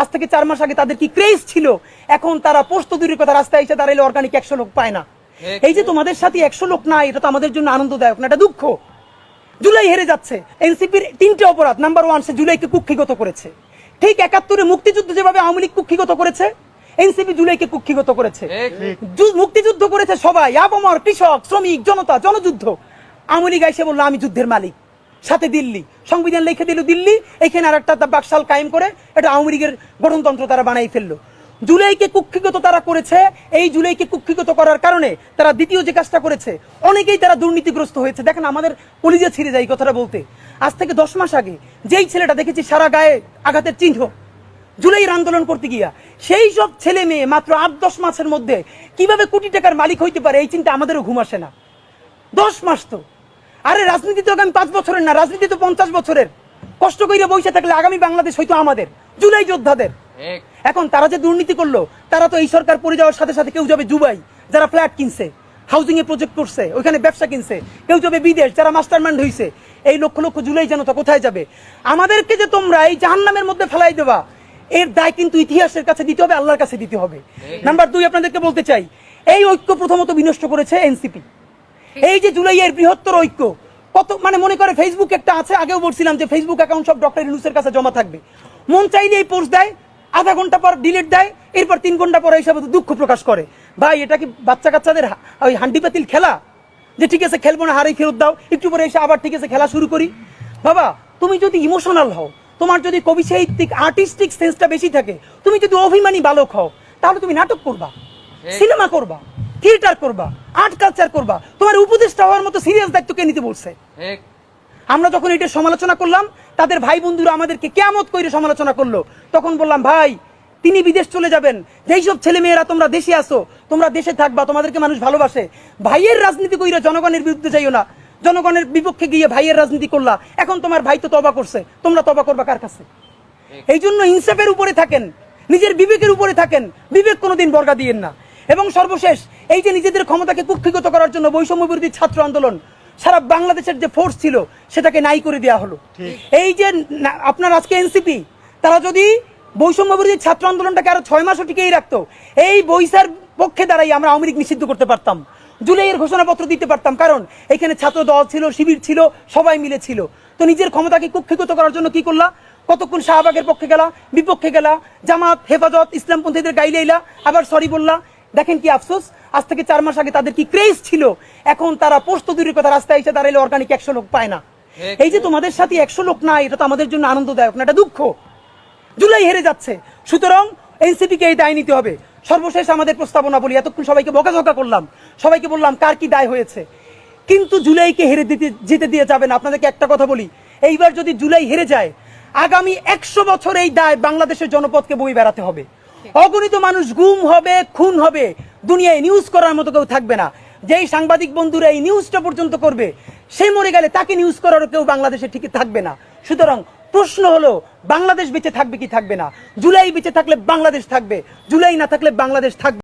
আজ থেকে চার মাস আগে তাদের কি ক্রেজ ছিল? এখন তারা পোস্ত দূরের কথা রাস্তায় এসে দাঁড়াইলে অর্গানিক একশো লোক পায় না। এই যে তোমাদের সাথে একশো লোক নাই এটা তো আমাদের জন্য আনন্দদায়ক না এটা দুঃখ। জুলাই হেরে যাচ্ছে। এনসিপির তিনটে অপরাধ নাম্বার ওয়ান সে জুলাইকে কুক্ষিগত করেছে। ঠিক একাত্তরে মুক্তিযুদ্ধ যেভাবে আওয়ামী লীগ কুক্ষিগত করেছে এনসিপি জুলাইকে কুক্ষিগত করেছে। মুক্তিযুদ্ধ করেছে সবাই আবমর কৃষক শ্রমিক জনতা জনযুদ্ধ। আওয়ামী লীগ এসে বলল আমি যুদ্ধের মালিক। সাথে দিল্লি। সংবিধান লিখে দিল দিল্লি, এখানে আর একটা বাকশাল কায়েম করে এটা আওয়ামী লীগের গঠনতন্ত্র তারা বানাই ফেলল। জুলাইকে কুক্ষিগত তারা করেছে, এই জুলাইকে কুক্ষিগত করার কারণে তারা দ্বিতীয় যে কাজটা করেছে, অনেকেই তারা দুর্নীতিগ্রস্ত হয়েছে। দেখেন, আমাদের কলিজে ছিঁড়ে যায় কথাটা বলতে। আজ থেকে দশ মাস আগে যেই ছেলেটা দেখেছি সারা গায়ে আঘাতের চিহ্ন, জুলাইয়ের আন্দোলন করতে গিয়া, সেই সব ছেলে মেয়ে মাত্র আট, দশ মাসের মধ্যে কীভাবে কোটি টাকার মালিক হইতে পারে, এই চিন্তা আমাদেরও ঘুম আসে না। দশ মাস তো। আরে রাজনীতি তো আগামী পাঁচ বছরের না রাজনীতি তো পঞ্চাশ বছরের। কষ্ট করে বসে থাকলে আগামী বাংলাদেশ হয়তো আমাদের জুলাই যোদ্ধাদের। এখন তারা যে দুর্নীতি করল তারা তো এই সরকার পড়ে যাওয়ার সাথে সাথে কেউ যাবে দুবাই যারা ফ্ল্যাট কিনছে হাউজিং এ প্রজেক্ট করছে ওইখানে ব্যবসা কিনছে কেউ যাবে বিদেশ যারা মাস্টার মাইন্ড হয়েছে এই লক্ষ লক্ষ জুলাই জনতা কোথায় যাবে? আমাদেরকে যে তোমরা এই জাহান্নামের মধ্যে ফেলাই দেবা এর দায় কিন্তু ইতিহাসের কাছে দিতে হবে আল্লাহর কাছে দিতে হবে। নাম্বার দুই আপনাদেরকে বলতে চাই এই ঐক্য প্রথমত বিনষ্ট করেছে এনসিপি এই যে জুলাইয়ের বৃহত্তর ঐক্য কত মানে মনে করে ফেসবুক একটা আছে আগেও বলছিলাম যে ফেসবুক অ্যাকাউন্ট সব ডক্টর ইউনুসের কাছে জমা থাকবে। মন চাইলে এই পোস্ট দেয় আধা ঘণ্টা পর ডিলিট দেয় এরপর তিন ঘণ্টা পর হিসাবে দুঃখ প্রকাশ করে। ভাই এটা কি বাচ্চা কাচ্চাদের ওই হান্ডি পাতিল খেলা? যে ঠিক আছে খেলব না হারাই ফেরত দাও একটু পরে এসে আবার ঠিক আছে খেলা শুরু করি। বাবা তুমি যদি ইমোশনাল হও তোমার যদি কবি সাহিত্যিক আর্টিস্টিক সেন্সটা বেশি থাকে তুমি যদি অভিমানী বালক হও তাহলে তুমি নাটক করবা সিনেমা করবা। থিয়েটার করবা আর্ট কালচার করবা। তোমার উপদেষ্টা হওয়ার মতো সিরিয়াস দায়িত্ব কে নিতে বলছে? আমরা যখন এটা সমালোচনা করলাম তাদের ভাই বন্ধুরা আমাদেরকে কেমত করে সমালোচনা করল। তখন বললাম ভাই তিনি বিদেশ চলে যাবেন। যেই সব ছেলে মেয়েরা তোমরা দেশে আসো তোমরা দেশে থাকবা তোমাদেরকে মানুষ ভালোবাসে। ভাইয়ের রাজনীতি কইরা জনগণের বিরুদ্ধে যাইও না। জনগণের বিপক্ষে গিয়ে ভাইয়ের রাজনীতি করলা। এখন তোমার ভাই তো তবা করছে। তোমরা তবা করবা কার কাছে? এই জন্য ইনসাফের উপরে থাকেন। নিজের বিবেকের উপরে থাকেন। বিবেক কোনোদিন বর্গা দিয়েন না। এবং সর্বশেষ এই যে নিজেদের ক্ষমতাকে কুক্ষিগত করার জন্য বৈষম্য বিরোধী ছাত্র আন্দোলন সারা বাংলাদেশের যে ফোর্স ছিল সেটাকে নাই করে দেওয়া হলো। এই যে আপনার আজকে এনসিপি তারা যদি বৈষম্য বিরোধী ছাত্র আন্দোলনটাকে আরও ছয় মাসও টিকেই রাখতো এই বৈশার পক্ষে দাঁড়াই আমরা আওয়ামী লীগ নিষিদ্ধ করতে পারতাম। জুলাইয়ের ঘোষণাপত্র দিতে পারতাম কারণ এখানে ছাত্র দল ছিল শিবির ছিল সবাই মিলে ছিল। তো নিজের ক্ষমতাকে কুক্ষিগত করার জন্য কি করলা? কতক্ষণ শাহবাগের পক্ষে গেলা বিপক্ষে গেলা জামাত হেফাজত ইসলামপন্থীদের গাইলেইলা আবার সরি বললা দেখেন কি আফসোস? আজ থেকে চার মাস আগে তাদের কি ক্রেজ ছিল? এখন তারা পোস্ত দূরের কথা রাস্তায় এসে দাঁড়াইলে অর্গানিক একশো লোক পায় না। এই যে তোমাদের সাথে একশো লোক নাই এটা তো আমাদের জন্য আনন্দদায়ক না এটা দুঃখ। জুলাই হেরে যাচ্ছে। সুতরাং এনসিপি কে এই দায় নিতে হবে। সর্বশেষ আমাদের প্রস্তাবনা বলি এতক্ষণ সবাইকে বকাঝকা করলাম। সবাইকে বললাম কার কি দায় হয়েছে? কিন্তু জুলাইকে হেরে দিতে যেতে দিয়ে যাবেন আপনাদেরকে একটা কথা বলি এইবার যদি জুলাই হেরে যায় আগামী একশো বছর এই দায় বাংলাদেশের জনপদকে বই বেড়াতে হবে। অগণিত মানুষ গুম হবে, খুন হবে। দুনিয়ায় নিউজ করার মতো কেউ থাকবে না। যেই সাংবাদিক বন্ধুরা এই নিউজটা পর্যন্ত করবে, সে মরে গেলে তাকে নিউজ করার কেউ বাংলাদেশে ঠিক থাকবে না। সুতরাং প্রশ্ন হলো, বাংলাদেশ বেঁচে থাকবে কি থাকবে না? জুলাই বেঁচে থাকলে বাংলাদেশ থাকবে, জুলাই না থাকলে বাংলাদেশ থাকবে